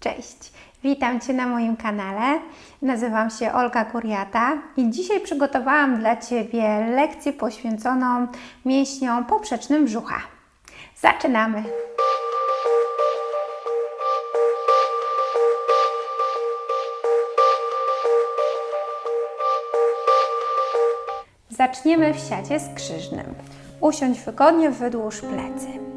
Cześć, witam Cię na moim kanale. Nazywam się Olga Kuriata i dzisiaj przygotowałam dla Ciebie lekcję poświęconą mięśniom poprzecznym brzucha. Zaczynamy! Zaczniemy w siadzie skrzyżnym. Usiądź wygodnie, wydłuż plecy.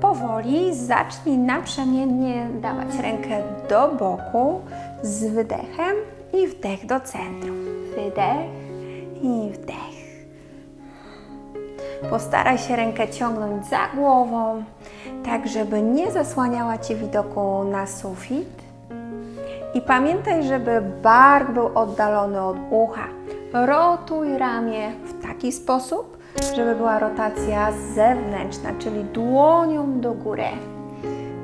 Powoli zacznij naprzemiennie dawać rękę do boku z wydechem i wdech do centrum. Wydech i wdech. Postaraj się rękę ciągnąć za głową, tak żeby nie zasłaniała Ci widoku na sufit. I pamiętaj, żeby bark był oddalony od ucha. Rotuj ramię w taki sposób, żeby była rotacja zewnętrzna, czyli dłonią do góry.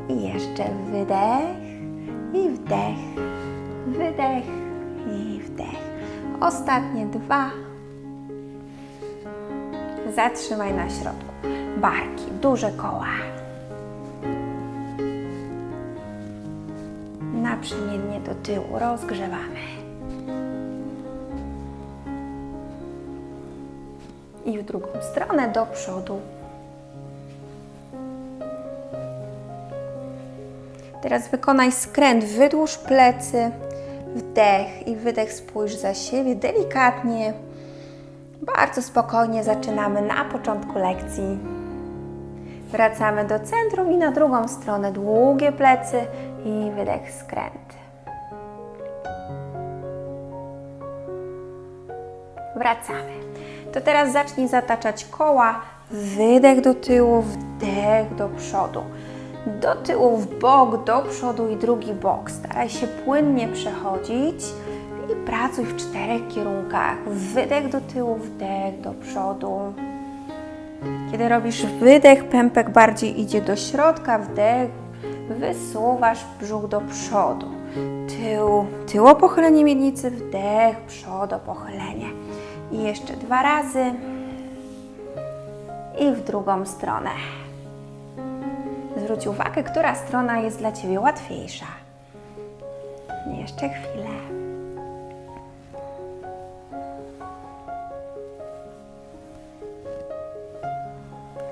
I jeszcze wydech i wdech, wydech i wdech. Ostatnie dwa. Zatrzymaj na środku. Barki, duże koła. Naprzemiennie do tyłu rozgrzewamy. I w drugą stronę do przodu. Teraz wykonaj skręt, wydłuż plecy, wdech i wydech, spójrz za siebie delikatnie. Bardzo spokojnie zaczynamy na początku lekcji. Wracamy do centrum i na drugą stronę długie plecy i wydech, skręt. Wracamy. To teraz zacznij zataczać koła. Wydech do tyłu, wdech do przodu. Do tyłu, w bok, do przodu i drugi bok. Staraj się płynnie przechodzić i pracuj w czterech kierunkach. Wydech do tyłu, wdech do przodu. Kiedy robisz wydech, pępek bardziej idzie do środka, wdech, wysuwasz brzuch do przodu. Tył, tyło pochylenie miednicy, wdech, przodo pochylenie. I jeszcze dwa razy. I w drugą stronę. Zwróć uwagę, która strona jest dla Ciebie łatwiejsza. Jeszcze chwilę.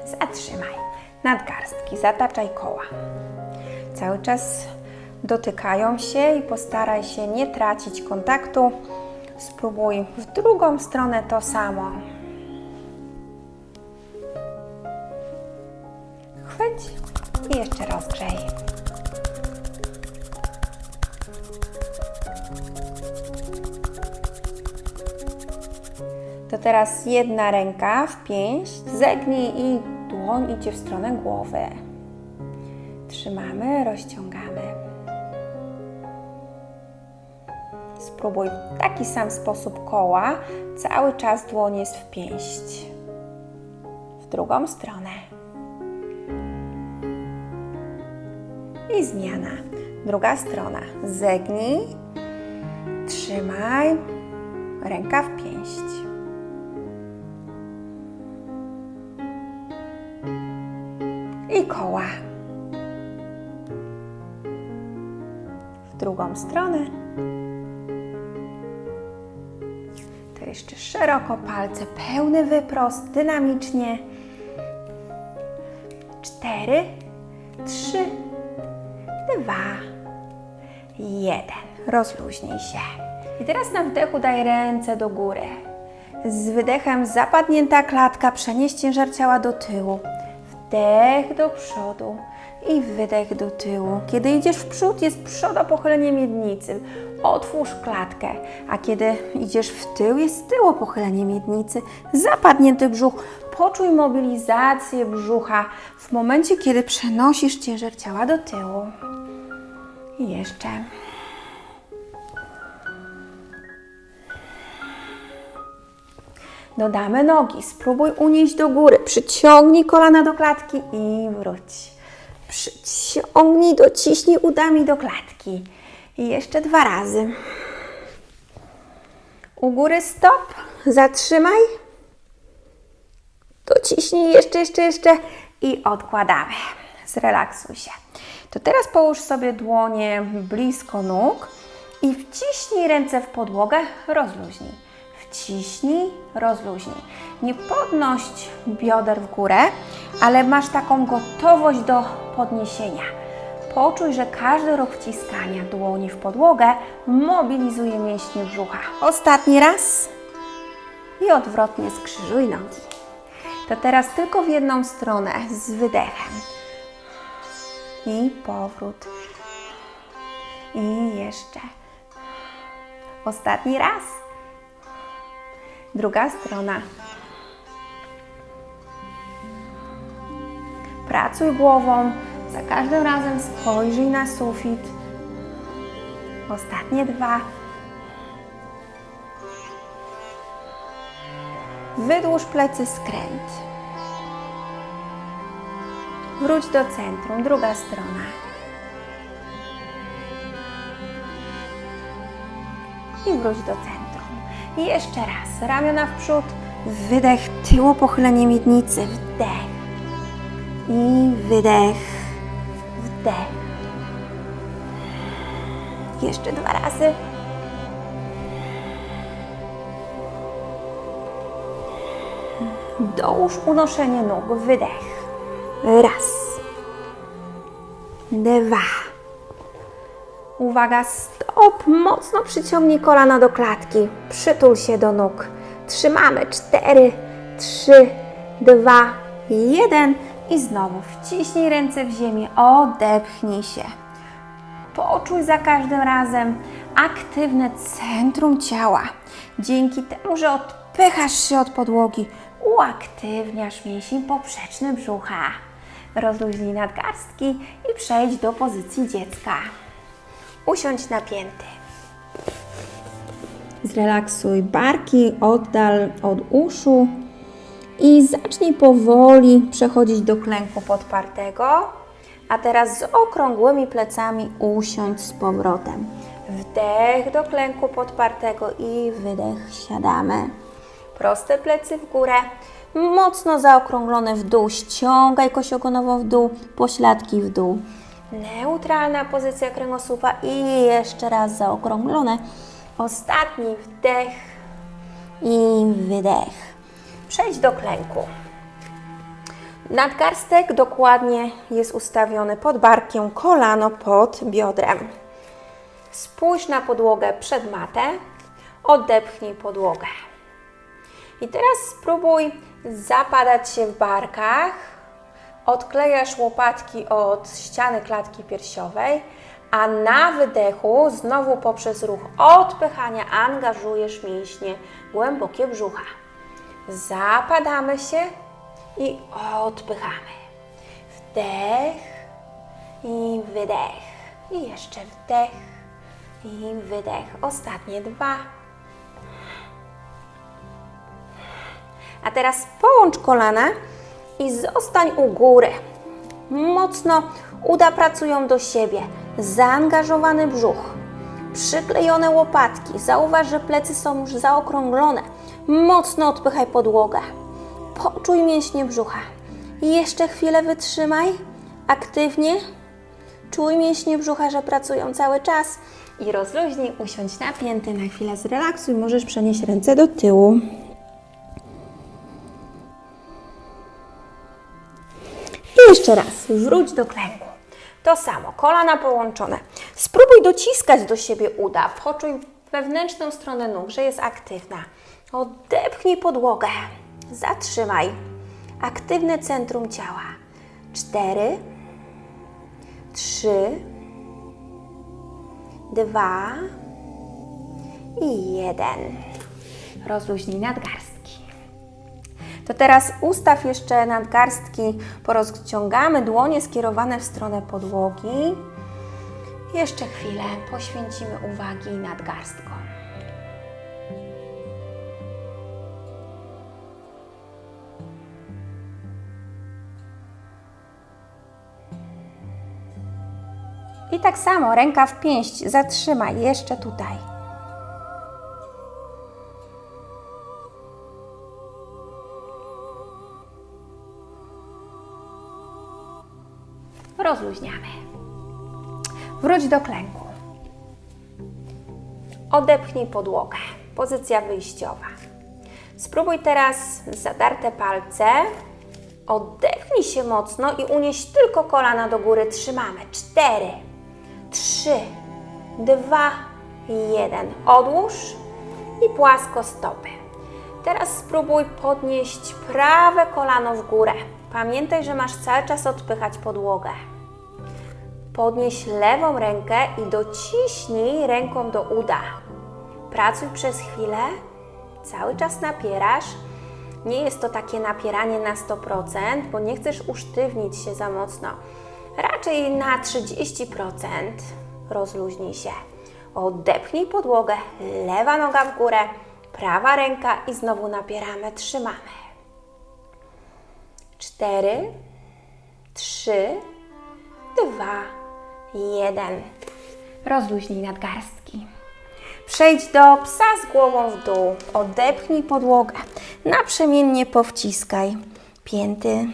Zatrzymaj. Nadgarstki, zataczaj koła. Cały czas dotykają się i postaraj się nie tracić kontaktu. Spróbuj w drugą stronę to samo. Chwyć i jeszcze rozgrzej. To teraz jedna ręka w pięść, zegnij i dłoń idzie w stronę głowy. Trzymamy, rozciągamy. Spróbuj w taki sam sposób koła. Cały czas dłoń jest w pięść. W drugą stronę. I zmiana. Druga strona. Zegnij. Trzymaj. Ręka w pięść. I koła. W drugą stronę. Szeroko palce, pełny wyprost, dynamicznie. Cztery, trzy, dwa, jeden. Rozluźnij się. I teraz na wdechu daj ręce do góry. Z wydechem zapadnięta klatka, przenieś ciężar ciała do tyłu. Wdech do przodu i wydech do tyłu. Kiedy idziesz w przód, jest przodo pochylenie miednicy. Otwórz klatkę, a kiedy idziesz w tył, jest tyło pochylenie miednicy. Zapadnięty brzuch. Poczuj mobilizację brzucha w momencie, kiedy przenosisz ciężar ciała do tyłu. I jeszcze. Dodamy nogi. Spróbuj unieść do góry. Przyciągnij kolana do klatki i wróć. Przyciągnij, dociśnij udami do klatki. I jeszcze dwa razy. U góry stop. Zatrzymaj. Dociśnij jeszcze, jeszcze, jeszcze i odkładamy. Zrelaksuj się. To teraz połóż sobie dłonie blisko nóg i wciśnij ręce w podłogę, rozluźnij. Wciśnij, rozluźnij. Nie podnoś bioder w górę, ale masz taką gotowość do podniesienia. Poczuj, że każdy ruch wciskania dłoni w podłogę mobilizuje mięśnie brzucha. Ostatni raz i odwrotnie skrzyżuj nogi. To teraz tylko w jedną stronę z wydechem. I powrót. I jeszcze. Ostatni raz. Druga strona. Pracuj głową. Za każdym razem spojrzyj na sufit. Ostatnie dwa. Wydłuż plecy, skręt. Wróć do centrum, druga strona. I wróć do centrum. I jeszcze raz, ramiona w przód, wydech, tyło pochylenie miednicy, wdech. I wydech, wdech. Jeszcze dwa razy. Dołóż unoszenie nóg, wydech. Raz. Dwa. Uwaga, stop. Mocno przyciągnij kolana do klatki. Przytul się do nóg. Trzymamy. Cztery, trzy, dwa, jeden. I znowu wciśnij ręce w ziemię. Odepchnij się. Poczuj za każdym razem aktywne centrum ciała. Dzięki temu, że odpychasz się od podłogi, uaktywniasz mięsień poprzeczny brzucha. Rozluźnij nadgarstki i przejdź do pozycji dziecka. Usiądź napięty. Zrelaksuj barki, oddal od uszu i zacznij powoli przechodzić do klęku podpartego. A teraz z okrągłymi plecami usiądź z powrotem. Wdech do klęku podpartego i wydech, siadamy. Proste plecy w górę, mocno zaokrąglone w dół. Ściągaj kość ogonową w dół, pośladki w dół. Neutralna pozycja kręgosłupa i jeszcze raz zaokrąglone. Ostatni wdech i wydech. Przejdź do klęku. Nadgarstek dokładnie jest ustawiony pod barkiem, kolano pod biodrem. Spójrz na podłogę przed matę, odepchnij podłogę. I teraz spróbuj zapadać się w barkach. Odklejasz łopatki od ściany klatki piersiowej, a na wydechu znowu poprzez ruch odpychania angażujesz mięśnie głębokie brzucha. Zapadamy się i odpychamy. Wdech i wydech. I jeszcze wdech i wydech. Ostatnie dwa. A teraz połącz kolana i zostań u góry. Mocno uda pracują do siebie. Zaangażowany brzuch. Przyklejone łopatki. Zauważ, że plecy są już zaokrąglone. Mocno odpychaj podłogę. Poczuj mięśnie brzucha. Jeszcze chwilę wytrzymaj. Aktywnie. Czuj mięśnie brzucha, że pracują cały czas. I rozluźnij, usiądź napięty, na chwilę zrelaksuj. Możesz przenieść ręce do tyłu. Jeszcze raz, wróć do klęku. To samo, kolana połączone. Spróbuj dociskać do siebie uda. Poczuj wewnętrzną stronę nóg, że jest aktywna. Odepchnij podłogę. Zatrzymaj. Aktywne centrum ciała. Cztery, trzy, dwa i jeden. Rozluźnij nadgarstki. To teraz ustaw jeszcze nadgarstki, porozciągamy dłonie skierowane w stronę podłogi. Jeszcze chwilę poświęcimy uwagi nadgarstkom. I tak samo, ręka w pięść, zatrzymaj jeszcze tutaj. Rozluźniamy. Wróć do klęku. Odepchnij podłogę. Pozycja wyjściowa. Spróbuj teraz zadarte palce. Odepchnij się mocno i unieś tylko kolana do góry. Trzymamy. Cztery, trzy, dwa, jeden. Odłóż i płasko stopy. Teraz spróbuj podnieść prawe kolano w górę. Pamiętaj, że masz cały czas odpychać podłogę. Podnieś lewą rękę i dociśnij ręką do uda. Pracuj przez chwilę, cały czas napierasz. Nie jest to takie napieranie na 100%, bo nie chcesz usztywnić się za mocno. Raczej na 30% rozluźnij się. Odepchnij podłogę, lewa noga w górę, prawa ręka i znowu napieramy, trzymamy. Cztery, trzy, dwa, jeden. Rozluźnij nadgarstki. Przejdź do psa z głową w dół. Odepchnij podłogę. Naprzemiennie powciskaj pięty.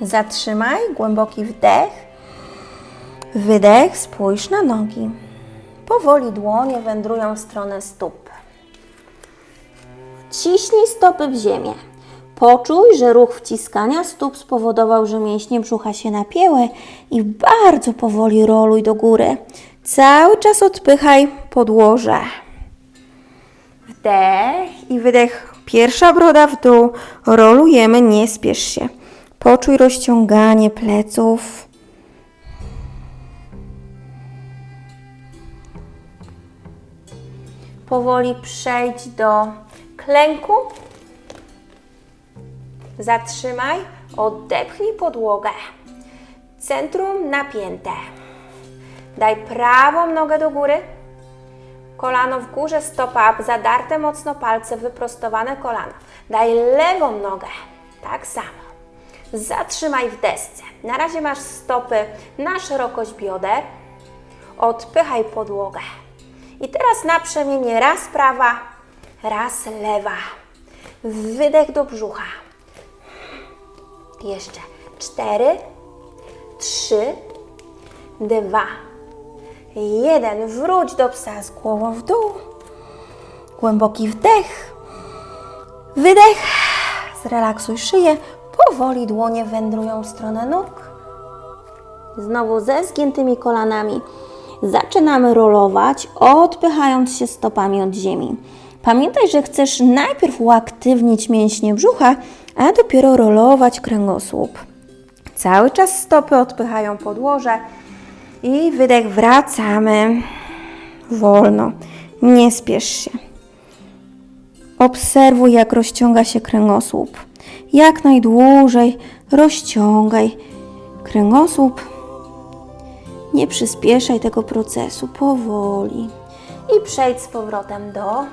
Zatrzymaj, głęboki wdech. Wydech, spójrz na nogi. Powoli dłonie wędrują w stronę stóp. Wciśnij stopy w ziemię. Poczuj, że ruch wciskania stóp spowodował, że mięśnie brzucha się napięły i bardzo powoli roluj do góry. Cały czas odpychaj podłoże. Wdech i wydech. Pierwsza broda w dół. Rolujemy, nie spiesz się. Poczuj rozciąganie pleców. Powoli przejdź do klęku. Zatrzymaj, odepchnij podłogę. Centrum napięte. Daj prawą nogę do góry. Kolano w górze, stopa up, zadarte mocno palce, wyprostowane kolano. Daj lewą nogę. Tak samo. Zatrzymaj w desce. Na razie masz stopy na szerokość bioder. Odpychaj podłogę. I teraz naprzemiennie raz prawa, raz lewa. Wydech do brzucha. Jeszcze cztery, trzy, dwa, jeden. Wróć do psa z głową w dół. Głęboki wdech. Wydech. Zrelaksuj szyję. Powoli dłonie wędrują w stronę nóg. Znowu ze zgiętymi kolanami. Zaczynamy rolować, odpychając się stopami od ziemi. Pamiętaj, że chcesz najpierw uaktywnić mięśnie brzucha, a dopiero rolować kręgosłup. Cały czas stopy odpychają podłoże i wydech wracamy wolno. Nie spiesz się. Obserwuj, jak rozciąga się kręgosłup. Jak najdłużej rozciągaj kręgosłup. Nie przyspieszaj tego procesu, powoli. I przejdź z powrotem do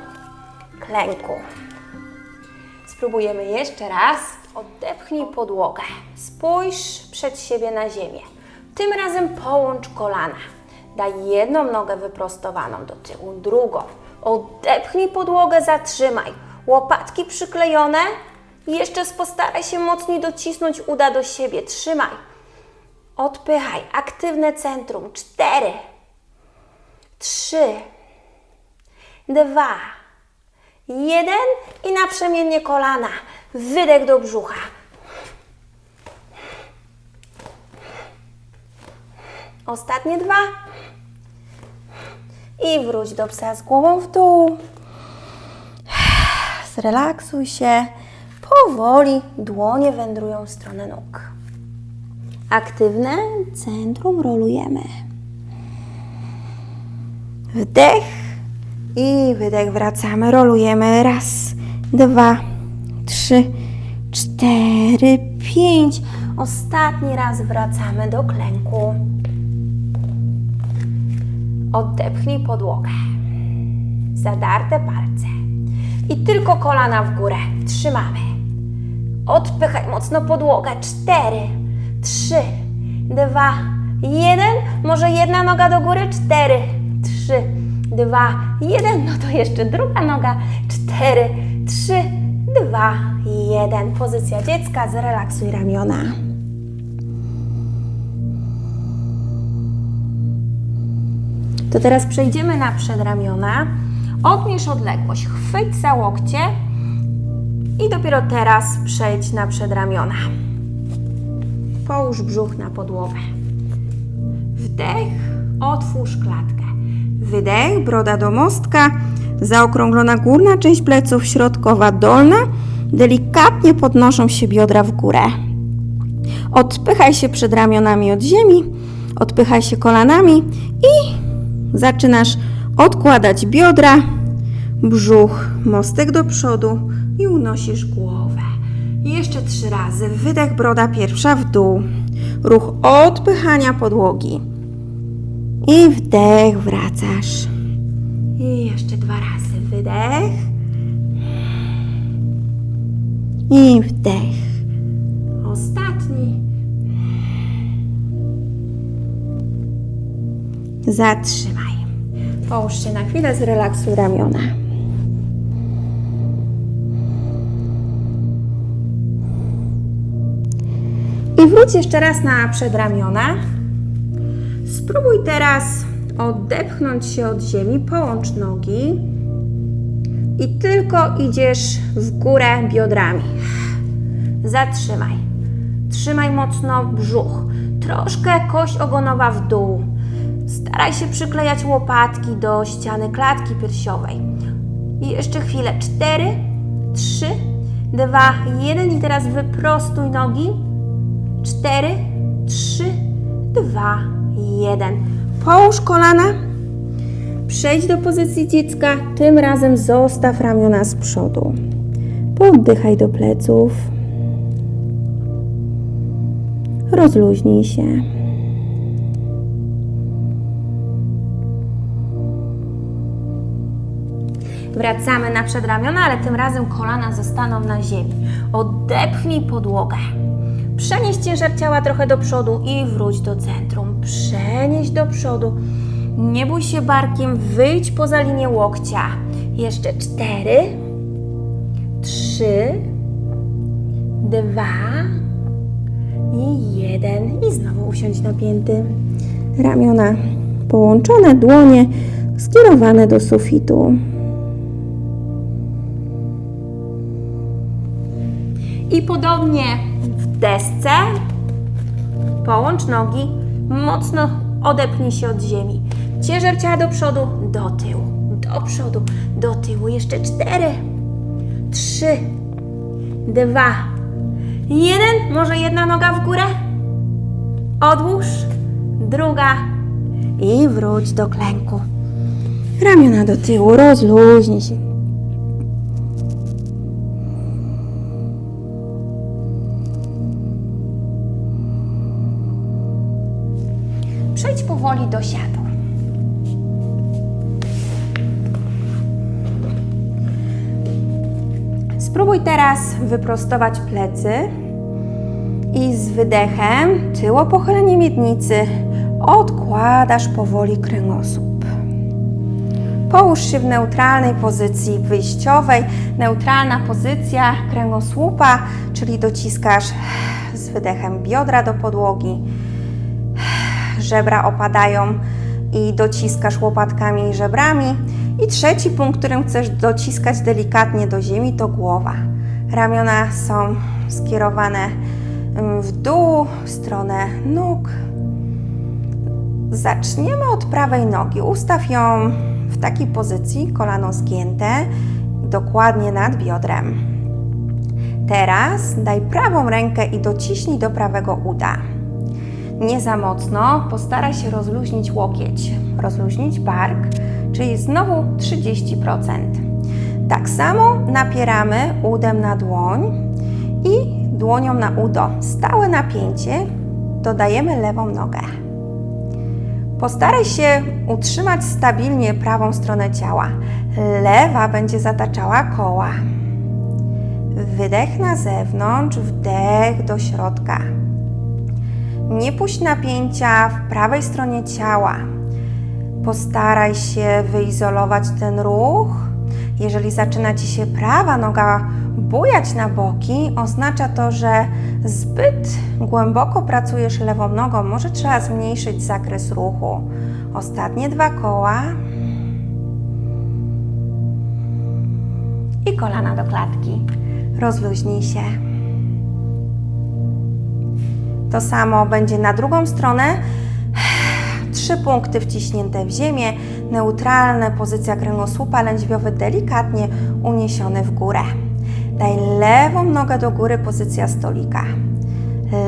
klęku. Spróbujemy jeszcze raz. Odepchnij podłogę. Spójrz przed siebie na ziemię. Tym razem połącz kolana. Daj jedną nogę wyprostowaną do tyłu, drugą. Odepchnij podłogę, zatrzymaj. Łopatki przyklejone. Jeszcze postaraj się mocniej docisnąć uda do siebie. Trzymaj. Odpychaj. Aktywne centrum. Cztery, trzy, dwa, jeden i naprzemiennie kolana. Wydech do brzucha. Ostatnie dwa. I wróć do psa z głową w dół. Zrelaksuj się. Powoli dłonie wędrują w stronę nóg. Aktywne centrum rolujemy. Wdech i wydech. Wracamy, rolujemy. Raz, dwa, trzy, cztery, pięć. Ostatni raz wracamy do klęku. Odepchnij podłogę. Zadarte palce. I tylko kolana w górę. Trzymamy. Odpychaj mocno podłogę. Cztery, trzy, dwa, jeden. Może jedna noga do góry. Cztery, trzy, dwa, jeden. No to jeszcze druga noga. Cztery, trzy, dwa, jeden. Pozycja dziecka. Zrelaksuj ramiona. To teraz przejdziemy na przedramiona. Odmierz odległość. Chwyć za łokcie. I dopiero teraz przejdź na przedramiona. Połóż brzuch na podłowę. Wdech, otwórz klatkę. Wydech, broda do mostka, zaokrąglona górna część pleców, środkowa dolna. Delikatnie podnoszą się biodra w górę. Odpychaj się przed ramionami od ziemi, odpychaj się kolanami i zaczynasz odkładać biodra, brzuch, mostek do przodu i unosisz głowę. Jeszcze trzy razy. Wydech, broda pierwsza w dół. Ruch odpychania podłogi. I wdech, wracasz. I jeszcze dwa razy. Wydech. I wdech. Ostatni. Zatrzymaj. Połóż się na chwilę, zrelaksuj ramiona. I wróć jeszcze raz na przedramiona. Spróbuj teraz odepchnąć się od ziemi, połącz nogi i tylko idziesz w górę biodrami. Zatrzymaj. Trzymaj mocno brzuch. Troszkę kość ogonowa w dół. Staraj się przyklejać łopatki do ściany klatki piersiowej. I jeszcze chwilę. Cztery, trzy, dwa, jeden. I teraz wyprostuj nogi. Cztery, trzy, dwa, jeden. Połóż kolana. Przejdź do pozycji dziecka. Tym razem zostaw ramiona z przodu. Poddychaj do pleców. Rozluźnij się. Wracamy na przedramiona, ale tym razem kolana zostaną na ziemi. Odepchnij podłogę. Przenieś ciężar ciała trochę do przodu i wróć do centrum. Przenieś do przodu. Nie bój się barkiem, wyjdź poza linię łokcia. Jeszcze cztery, trzy, dwa i jeden. I znowu usiądź napięty. Ramiona połączone, dłonie skierowane do sufitu. I podobnie w desce połącz nogi, mocno odepnij się od ziemi. Ciężar ciała do przodu, do tyłu, do przodu, do tyłu. Jeszcze cztery, trzy, dwa, jeden. Może jedna noga w górę. Odłóż, druga i wróć do klęku. Ramiona do tyłu, rozluźnij się. Powoli do siadu. Spróbuj teraz wyprostować plecy i z wydechem, tyło pochylenie miednicy, odkładasz powoli kręgosłup. Połóż się w neutralnej pozycji wyjściowej. Neutralna pozycja kręgosłupa, czyli dociskasz z wydechem biodra do podłogi, żebra opadają i dociskasz łopatkami i żebrami. I trzeci punkt, którym chcesz dociskać delikatnie do ziemi, to głowa. Ramiona są skierowane w dół, w stronę nóg. Zaczniemy od prawej nogi. Ustaw ją w takiej pozycji, kolano zgięte, dokładnie nad biodrem. Teraz daj prawą rękę i dociśnij do prawego uda. Nie za mocno, postaraj się rozluźnić łokieć, rozluźnić bark, czyli znowu 30%. Tak samo napieramy udem na dłoń i dłonią na udo. Stałe napięcie dodajemy lewą nogę. Postaraj się utrzymać stabilnie prawą stronę ciała. Lewa będzie zataczała koła. Wydech na zewnątrz, wdech do środka. Nie puść napięcia w prawej stronie ciała. Postaraj się wyizolować ten ruch. Jeżeli zaczyna ci się prawa noga bujać na boki, oznacza to, że zbyt głęboko pracujesz lewą nogą. Może trzeba zmniejszyć zakres ruchu. Ostatnie dwa koła. I kolana do klatki. Rozluźnij się. To samo będzie na drugą stronę. Trzy punkty wciśnięte w ziemię, neutralne, pozycja kręgosłupa lędźwiowy delikatnie uniesiony w górę. Daj lewą nogę do góry, pozycja stolika.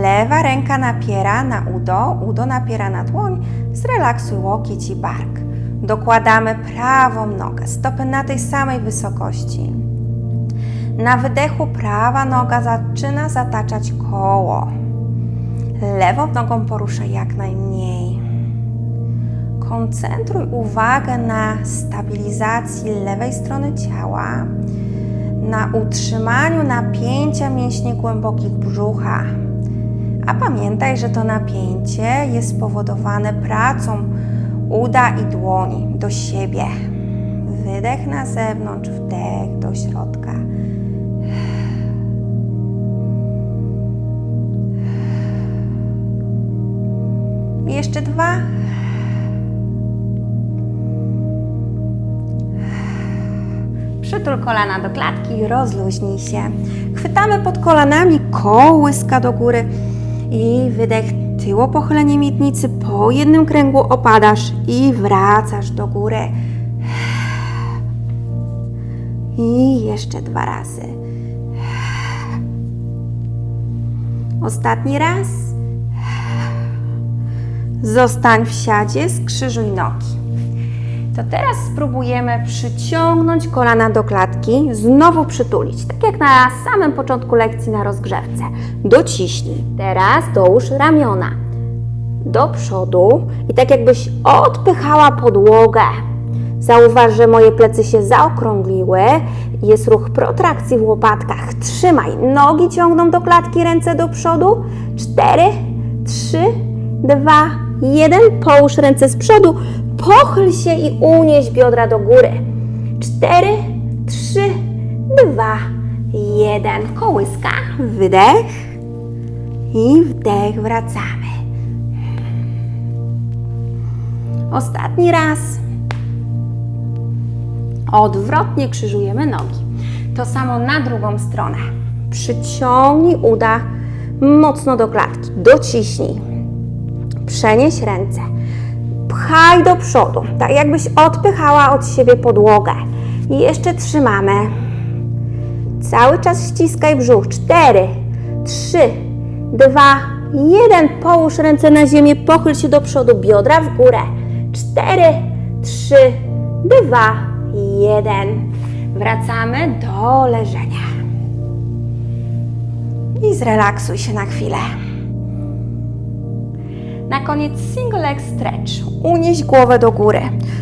Lewa ręka napiera na udo, udo napiera na dłoń, zrelaksuj łokieć i bark. Dokładamy prawą nogę, stopy na tej samej wysokości. Na wydechu prawa noga zaczyna zataczać koło. Lewą nogą poruszaj jak najmniej. Koncentruj uwagę na stabilizacji lewej strony ciała, na utrzymaniu napięcia mięśni głębokich brzucha. A pamiętaj, że to napięcie jest spowodowane pracą uda i dłoni do siebie. Wydech na zewnątrz, wdech do środka. Jeszcze dwa. Przytul kolana do klatki, rozluźnij się. Chwytamy pod kolanami, kołyska do góry i wydech tyło pochylenie miednicy. Po jednym kręgu opadasz i wracasz do góry. I jeszcze dwa razy. Ostatni raz. Zostań w siadzie, skrzyżuj nogi. To teraz spróbujemy przyciągnąć kolana do klatki, znowu przytulić, tak jak na samym początku lekcji na rozgrzewce. Dociśnij. Teraz dołóż ramiona do przodu i tak jakbyś odpychała podłogę. Zauważ, że moje plecy się zaokrągliły. Jest ruch protrakcji w łopatkach. Trzymaj. Nogi ciągną do klatki, ręce do przodu. Cztery, trzy, dwa, jeden. Połóż ręce z przodu. Pochyl się i unieś biodra do góry. Cztery, trzy, dwa, jeden. Kołyska. Wydech. I wdech. Wracamy. Ostatni raz. Odwrotnie krzyżujemy nogi. To samo na drugą stronę. Przyciągnij uda mocno do klatki. Dociśnij. Przenieś ręce. Pchaj do przodu, tak jakbyś odpychała od siebie podłogę. I jeszcze trzymamy. Cały czas ściskaj brzuch. Cztery, trzy, dwa, jeden. Połóż ręce na ziemię, pochyl się do przodu, biodra w górę. Cztery, trzy, dwa, jeden. Wracamy do leżenia. I zrelaksuj się na chwilę. Na koniec single leg stretch. Unieś głowę do góry.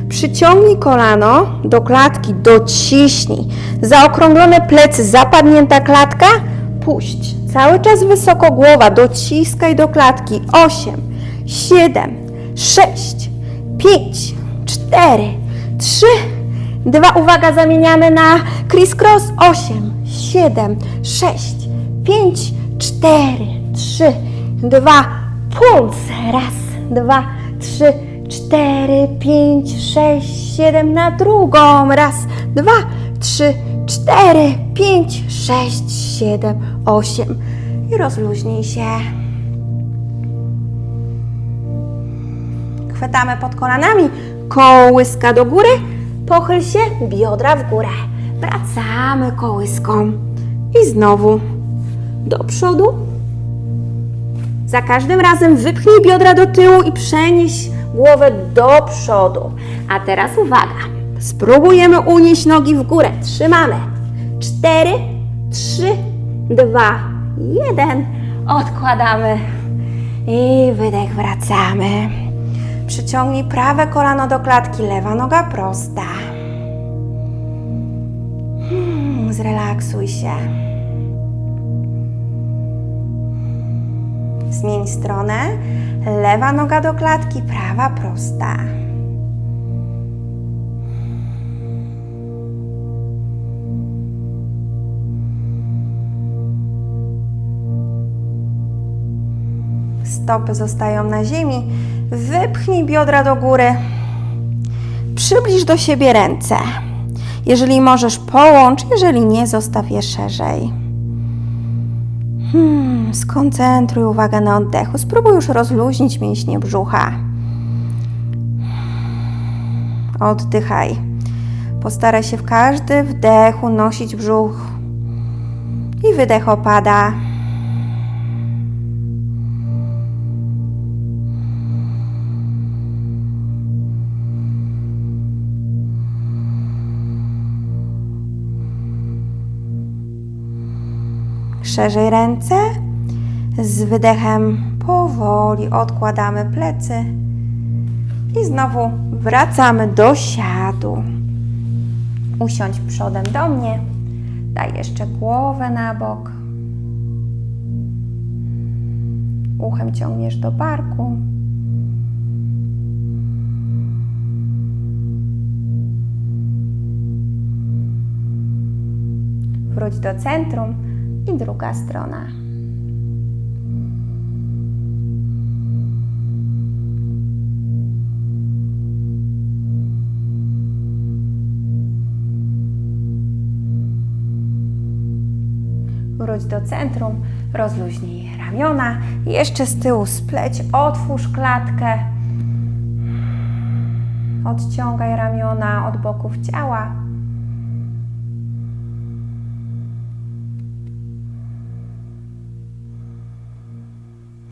Przyciągnij kolano do klatki, dociśnij. Zaokrąglone plecy, zapadnięta klatka, puść. Cały czas wysoko głowa, dociskaj do klatki. 8, 7, 6, 5, 4, 3, 2. Uwaga, zamieniamy na criss cross. 8, 7, 6, 5, 4, 3, 2, puls. Raz, dwa, trzy, cztery, pięć, sześć, siedem. Na drugą. Raz, dwa, trzy, cztery, pięć, sześć, siedem, osiem. I rozluźnij się. Chwytamy pod kolanami, kołyska do góry, pochyl się, biodra w górę. Wracamy kołyską i znowu do przodu. Za każdym razem wypchnij biodra do tyłu i przenieś głowę do przodu. A teraz uwaga, spróbujemy unieść nogi w górę. Trzymamy. Cztery, trzy, dwa, jeden. Odkładamy i wydech, wracamy. Przyciągnij prawe kolano do klatki, lewa noga prosta. Hmm, zrelaksuj się. Zmień stronę. Lewa noga do klatki, prawa prosta. Stopy zostają na ziemi, Wypchnij biodra do góry. Przybliż do siebie ręce. Jeżeli możesz, połącz, jeżeli nie, zostaw je szerzej. Hmm, skoncentruj uwagę na oddechu. Spróbuj już rozluźnić mięśnie brzucha. Oddychaj. Postaraj się w każdy wdech unosić brzuch i wydech opada. Szerzej ręce. Z wydechem powoli odkładamy plecy i znowu wracamy do siadu. Usiądź przodem do mnie. Daj jeszcze głowę na bok. Uchem ciągniesz do barku. Wróć do centrum i druga strona. Wróć do centrum, rozluźnij ramiona, jeszcze z tyłu spleć, otwórz klatkę. Odciągaj ramiona od boków ciała.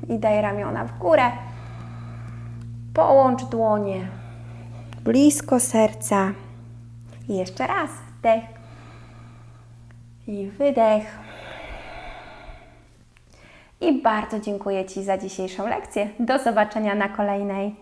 I daj ramiona w górę. Połącz dłonie blisko serca. I jeszcze raz wdech i wydech. I bardzo dziękuję Ci za dzisiejszą lekcję. Do zobaczenia na kolejnej.